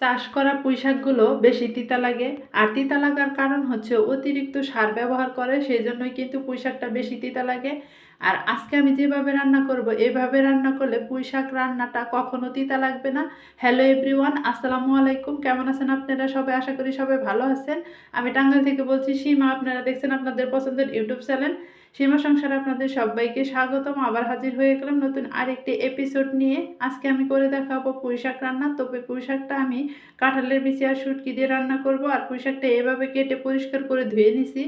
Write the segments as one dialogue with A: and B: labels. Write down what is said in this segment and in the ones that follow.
A: চাষ করা পুঁই শাকগুলো বেশি তিতা লাগে, আর তিতা লাগার কারণ হচ্ছে অতিরিক্ত সার ব্যবহার করে সেই জন্যই কিন্তু পুঁই শাকটা বেশি তিতা লাগে। আর আজকে আমি যেভাবে রান্না করব, এভাবে রান্না করলে পুঁই শাক রান্নাটা কখনো তিতা লাগবে না। হ্যালো এভরিওয়ান আসসালামু আলাইকুম। কেমন আছেন আপনারা? সবাই আশা করি সবাই ভালো আছেন। আমি টাঙ্গাইল থেকে বলছি, সীমা, আপনারা দেখছেন আপনাদের পছন্দের ইউটিউব চ্যানেল। সীমা সংসারে আপনাদের সবাইকে স্বাগতম। আবার হাজির হয়ে গেলাম নতুন আরেকটি এপিসোড নিয়ে। আজকে আমি করে দেখাবো পুঁই শাক রান্না। তবে পুঁই শাকটা আমি কাঁঠালের বিচি আর শুটকি দিয়ে রান্না করব আর পুঁই শাকটা এভাবে কেটে পরিষ্কার করে ধুয়ে নিছি।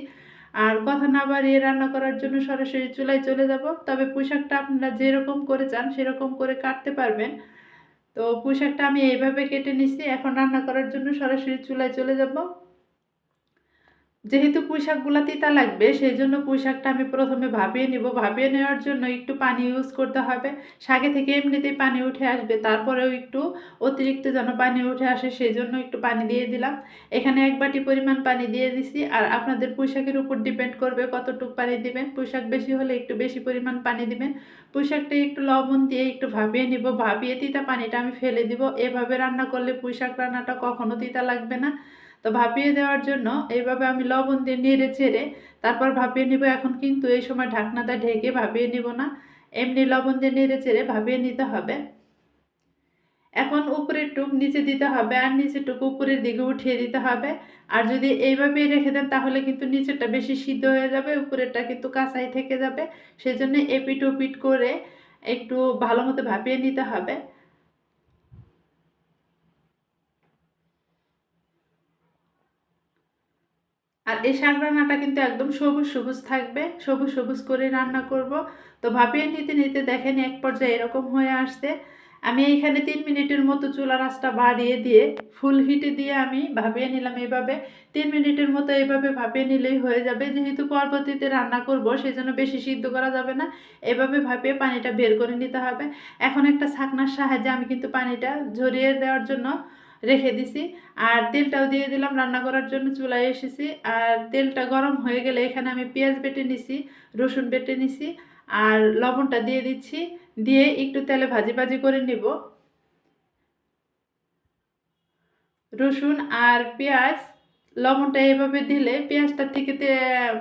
A: আর কথা না বাড়িয়ে রান্না করার জন্য সরাসরি চুলায় চলে যাব। তবে পুঁই শাকটা আপনারা যেরকম করে চান সেরকম করে কাটতে পারবেন। তো পুঁই শাকটা আমি এইভাবে কেটে নিছি। এখন রান্না করার জন্য সরাসরি চুলায় চলে যাব। যেহেতু পুঁই তিতা লাগবে সেই জন্য পুঁই শাকটা আমি প্রথমে ভাবিয়ে নিব। ভাবিয়ে নেওয়ার জন্য একটু পানি ইউজ করতে হবে। শাকে থেকে এমনিতেই পানি উঠে আসবে, তারপরেও একটু অতিরিক্ত যেন পানি উঠে আসে সেই জন্য একটু পানি দিয়ে দিলাম। এখানে এক বাটি পরিমাণ পানি দিয়ে দিছি, আর আপনাদের পুঁই শাকের উপর ডিপেন্ড করবে কতটুকু পানি দিবেন। পুঁই শাক বেশি হলে একটু বেশি পরিমাণ পানি দিবেন। পুঁই শাকটা একটু লবণ দিয়ে একটু ভাবিয়ে নিব। ভাবিয়ে তিতা পানিটা আমি ফেলে দিব। এভাবে রান্না করলে পুঁই শাক রান্নাটা কখনো তিতা লাগবে না। তো ভাপিয়ে দেওয়ার জন্য এইভাবে আমি লবণ দিয়ে নেড়ে চেড়ে তারপর ভাপিয়ে নিব। এখন কিন্তু এই সময় ঢাকনাটা ঢেকে ভাপিয়ে নিব না। এমনি লবণ দিয়ে নেড়ে চেড়ে ভাপিয়ে নিতে হবে। এখন উপরের টুক নিচে দিতে হবে আর নিচের টুক উপরের দিকে উঠিয়ে দিতে হবে। আর যদি এইভাবেই রেখে দেন তাহলে কিন্তু নিচেরটা বেশি সিদ্ধ হয়ে যাবে, উপরেরটা কিন্তু কাঁচাই থেকে যাবে। সেই জন্য এপিট ওপিট করে একটু ভালো মতো ভাপিয়ে নিতে হবে। আর এই শাক রান্নাটা কিন্তু একদম সবুজ সবুজ থাকবে, সবুজ সবুজ করে রান্না করব। তো ভাপিয়ে নিতে নিতে দেখেন এক পর্যায়ে এরকম হয়ে আসছে। আমি এইখানে তিন মিনিটের মতো চুলা আঁচটা বাড়িয়ে দিয়ে ফুল হিটে দিয়ে আমি ভাবিয়ে নিলাম এইভাবে তিন মিনিটের মতো এইভাবে ভাপিয়ে নিলেই হয়ে যাবে। যেহেতু পরবর্তীতে রান্না করব সেই জন্য বেশি সিদ্ধ করা যাবে না। এভাবে ভাপিয়ে পানিটা বের করে নিতে হবে। এখন একটা ছাকনার সাহায্যে আমি কিন্তু পানিটা ঝরিয়ে দেওয়ার জন্য রেখে দিছি। আর তেলটাও দিয়ে দিলাম রান্না করার জন্য, চুলায় এসেছি। আর তেলটা গরম হয়ে গেলে এখানে আমি পেঁয়াজ বেটে নিছি, রসুন বেটে নিছি, আর লবণটা দিয়ে দিচ্ছি। দিয়ে একটু তেলে ভাজি ভাজি করে নিব। রসুন আর পেঁয়াজ লবণটা এভাবে দিলে পেঁয়াজটার থেকে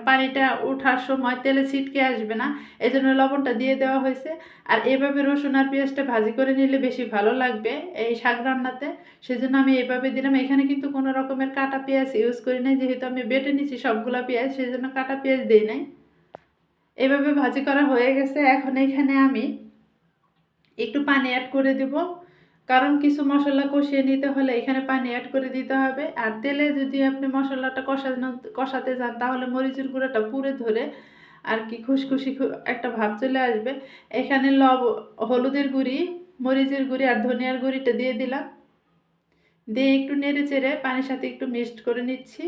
A: পানিটা ওঠার সময় তেলে ছিটকে আসবে না। এই জন্য লবণটা দিয়ে দেওয়া হয়েছে। আর এভাবে রসুন আর পেঁয়াজটা ভাজি করে নিলে বেশি ভালো লাগবে এই শাক রান্নাতে। সেজন্য আমি এভাবে দিলাম। এখানে কিন্তু কোনো রকমের কাটা পেঁয়াজ ইউজ করি নাই। যেহেতু আমি বেটে নিচ্ছি সবগুলো পেঁয়াজ সেই জন্য কাটা পেঁয়াজ দিই নাই। এভাবে ভাজি করা হয়ে গেছে। এখন এখানে আমি একটু পানি অ্যাড করে দিব। কারণ কিছু মশলা কষিয়ে নিতে হলে এখানে পানি অ্যাড করে দিতে হবে। আর তেলে যদি আপনি মশলাটা কষানো, কষাতে যান, তাহলে মরিচের গুঁড়োটা পুড়ে ধরে আর কি খুশখুশি একটা ভাব চলে আসবে। এখানে লব, হলুদের গুঁড়ি, মরিচের গুঁড়ি আর ধনিয়ার গুঁড়িটা দিয়ে দিলাম। দিয়ে একটু নেড়ে চেড়ে পানির সাথে একটু মিক্সড করে নিচ্ছি।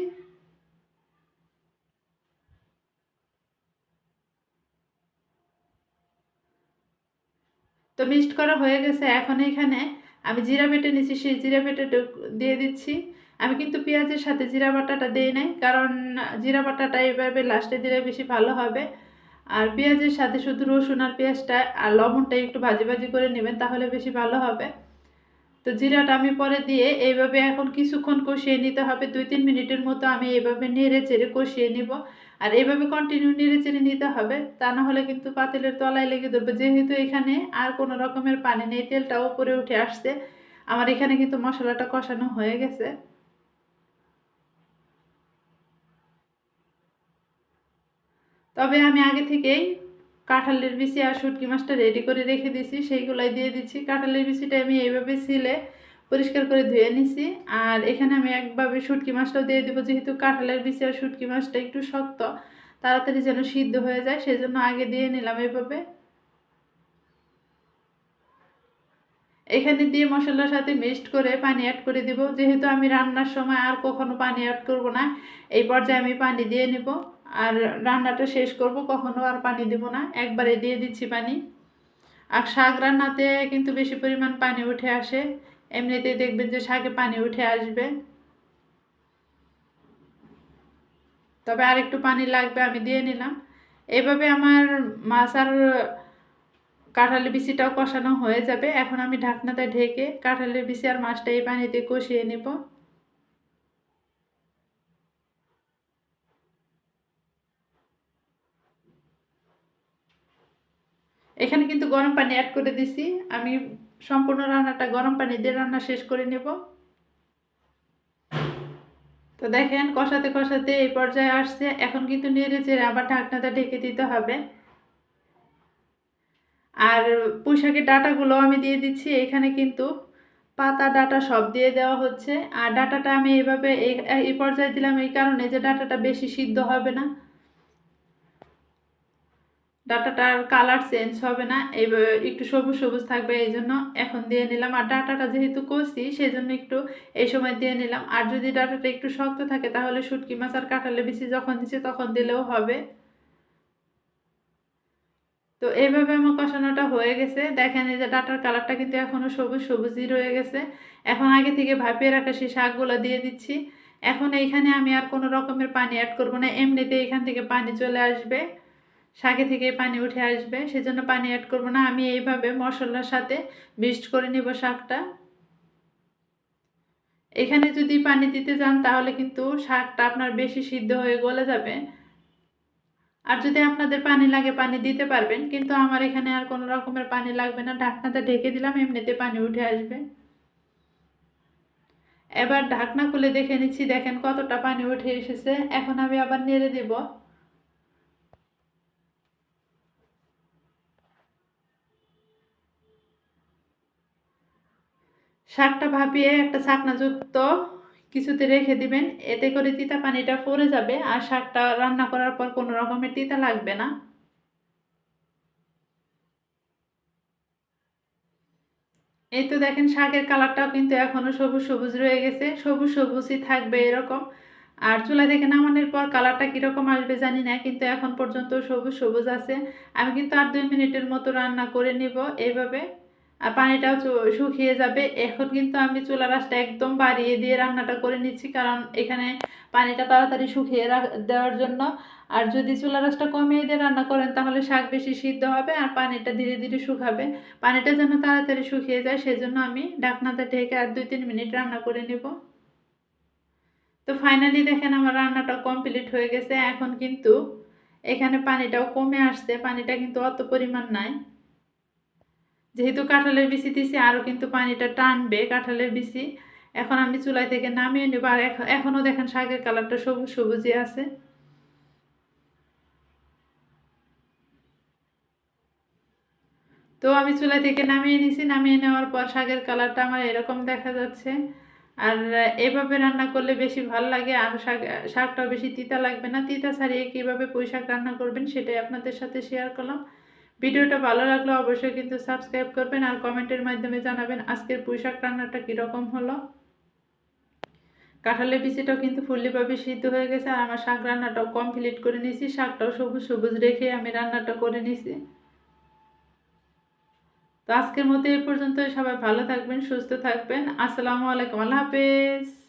A: তো মিক্সড করা হয়ে গেছে। এখন এখানে আমি জিরা বেটে নিচ্ছি সেই জিরা বেটে দিয়ে দিচ্ছি। আমি কিন্তু পেঁয়াজের সাথে জিরা বাটাটা দিই নাই, কারণ জিরা বাটাটা এভাবে লাস্টে দিলে বেশি ভালো হবে। আর পেঁয়াজের সাথে শুধু রসুন আর পেঁয়াজটা আর লবণটা একটু ভাজি ভাজি করে নেবেন, তাহলে বেশি ভালো হবে। তো জিরাটা আমি পরে দিয়ে এইভাবে এখন কিছুক্ষণ কষিয়ে নিতে হবে, দুই তিন মিনিটের মতো আমি এইভাবে নেড়ে চেড়ে কষিয়ে নিব। আর এইভাবে কন্টিনিউ নেড়ে চেড়ে নিতে হবে, তা না হলে কিন্তু পাতিলের তলায় লেগে ধরবে। যেহেতু এখানে আর কোনো রকমের পানি নেই, তেলটা উপরে উঠে আসছে। আমার এখানে কিন্তু মশলাটা কষানো হয়ে গেছে। তবে আমি আগে থেকেই কাঁঠালের বিচি আর শুটকি মাছটা রেডি করে রেখে দিছি সেইগুলাই দিয়ে দিচ্ছি। কাঁঠালের বিচিটা আমি এইভাবে ছিলে পরিষ্কার করে ধুয়ে নিছি। আর এখানে আমি একভাবে শুটকি মাছটাও দিয়ে দেবো, যেহেতু কাঁঠালের বিচি আর শুটকি মাছটা একটু শক্ত, তাড়াতাড়ি যেন সিদ্ধ হয়ে যায় সেই জন্য আগে দিয়ে নিলাম এভাবে। এখানে দিয়ে মশলার সাথে মিক্সড করে পানি অ্যাড করে দিব, যেহেতু আমি রান্নার সময় আর কখনো পানি অ্যাড করব না, এই পর্যায়ে আমি পানি দিয়ে নেব। আর রান্নাটা শেষ করব, কখনো আর পানি দেব না, একবারে দিয়ে দিচ্ছি পানি। আর শাক রান্নাতে কিন্তু বেশি পরিমাণ পানি উঠে আসে এমনিতেই দেখবেন যে শাকে পানি উঠে আসবে। তবে আর একটু পানি লাগবে, আমি দিয়ে নিলাম। এভাবে আমার মাছ আর কাঁঠালের বিচিটাও কষানো হয়ে যাবে। এখন আমি ঢাকনাতে ঢেকে কাঁঠালের বিচি আর মাছটা এই পানিতে কষিয়ে নেব। এখানে কিন্তু গরম পানি অ্যাড করে দিছি। আমি সম্পূর্ণ রান্নাটা, গরম পানি দিয়ে রান্না শেষ করে নেব। তো দেখেন, কষাতে কষাতে এই পর্যায়ে আসছে। এখন কিন্তু নেড়ে চেড়ে আবার ঢাকনাটা ঢেকে দিতে হবে। আর পুঁইশাকের ডাটাগুলো আমি দিয়ে দিচ্ছি। এখানে কিন্তু পাতা, ডাটা সব দিয়ে দেওয়া হচ্ছে। আর ডাটাটা আমি এভাবে এই পর্যায়ে দিলাম এই কারণে যে ডাটাটা বেশি সিদ্ধ হবে না। ডাটাটার কালার চেঞ্জ হবে না এইভাবে একটু সবুজ সবুজ থাকবে এই জন্য এখন দিয়ে নিলাম। আর ডাটাটা যেহেতু কষি সেই জন্য একটু এই সময় দিয়ে নিলাম। আর যদি ডাটাটা একটু শক্ত থাকে, তাহলে শুটকি মাছ আর কাঁঠালে বেশি যখন দিচ্ছে তখন দিলেও হবে। তো এইভাবে আমার কষানোটা হয়ে গেছে। দেখেন এই যে ডাটার কালারটা কিন্তু এখনও সবুজ সবুজই রয়ে গেছে। এখন আগে থেকে ভাপিয়ে রাখা সেই শাকগুলো দিয়ে দিচ্ছি। এখন এইখানে আমি আর কোনো রকমের পানি অ্যাড করব না। এমনিতে এখান থেকে পানি চলে আসবে। শাকে থেকে পানি উঠে আসবে, সেজন্য পানি অ্যাড করব না। আমি এইভাবে মশলার সাথে মিক্সড করে নিব শাকটা। এখানে যদি পানি দিতে যান তাহলে কিন্তু শাকটা আপনার বেশি সিদ্ধ হয়ে গলে যাবে। আর যদি আপনাদের পানি লাগে, পানি দিতে পারবেন, কিন্তু আমার এখানে আর কোনো রকমের পানি লাগবে না। ঢাকনাতে ঢেকে দিলাম, এমনিতে পানি উঠে আসবে। এবার ঢাকনা খুলে দেখে নিচ্ছি, দেখেন কতটা পানি উঠে এসেছে। এখন আমি আবার নেড়ে দেব। শাকটা ভাপিয়ে একটা ছাকনাযুক্ত কিছুতে রেখে দিবেন। এতে করে তিতা পানিটা পড়ে যাবে আর শাকটা রান্না করার পর কোনো রকমের তিতা লাগবে না। এই তো দেখেন শাকের কালারটাও কিন্তু এখনও সবুজ সবুজ রয়ে গেছে। সবুজ সবুজই থাকবে এরকম। আর চুলা থেকে নামানোর পর কালারটা কীরকম আসবে জানি না, কিন্তু এখন পর্যন্ত সবুজ সবুজ আছে। আমি কিন্তু আর দুই মিনিটের মতো রান্না করে নিব এইভাবে। আর পানিটাও শুকিয়ে যাবে। এখন কিন্তু আমি চুলা রাসটা একদম বাড়িয়ে দিয়ে রান্নাটা করে নিচ্ছি, কারণ এখানে পানিটা তাড়াতাড়ি শুকিয়ে দেওয়ার জন্য। আর যদি চুলা রাসটা কমিয়ে দিয়ে রান্না করেন, তাহলে শাক বেশি সিদ্ধ হবে আর পানিটা ধীরে ধীরে শুকাবে। পানিটা যেন তাড়াতাড়ি শুকিয়ে যায়, সেজন্য আমি ঢাকনাতে ঢেকে আর দুই তিন মিনিট রান্না করে নেব। তো ফাইনালি দেখেন আমার রান্নাটা কমপ্লিট হয়ে গেছে। এখন কিন্তু এখানে পানিটাও কমে আসছে। পানিটা কিন্তু অত পরিমাণ নাই। যেহেতু কাঁঠালের বিচি দিছি আরও কিন্তু পানিটা টানবে কাঁঠালের বিচি। এখন আমি চুলাই থেকে নামিয়ে নেব, আর এখনও দেখেন শাকের কালারটা সবুজ সবুজই আছে। তো আমি চুলাই থেকে নামিয়ে নিছি, নামিয়ে নেওয়ার পর শাকের কালারটা আমার এরকম দেখা যাচ্ছে। আর এভাবে রান্না করলে বেশি ভালো লাগে, আর শাক শাকটাও বেশি তিতা লাগবে না। তিতা ছাড়িয়ে কীভাবে পুঁই শাক রান্না করবেন সেটাই আপনাদের সাথে শেয়ার করলাম। ভিডিওটা ভালো লাগলে অবশ্যই কিন্তু সাবস্ক্রাইব করবেন আর কমেন্টের মাধ্যমে জানাবেন আজকের পুঁইশাক রান্নাটা কীরকম হলো। কাঁঠালের বিচিটাও কিন্তু ফুল্লিভাবে সিদ্ধ হয়ে গেছে আর আমার শাক রান্নাটাও কমপ্লিট করে নিয়েছি। শাকটাও সবুজ সবুজ রেখে আমি রান্নাটা করে নিয়েছি। তো আজকের মতো এই পর্যন্ত সবাই ভালো থাকবেন, সুস্থ থাকবেন। আসসালামু আলাইকুম। আল্লাহ হাফেজ।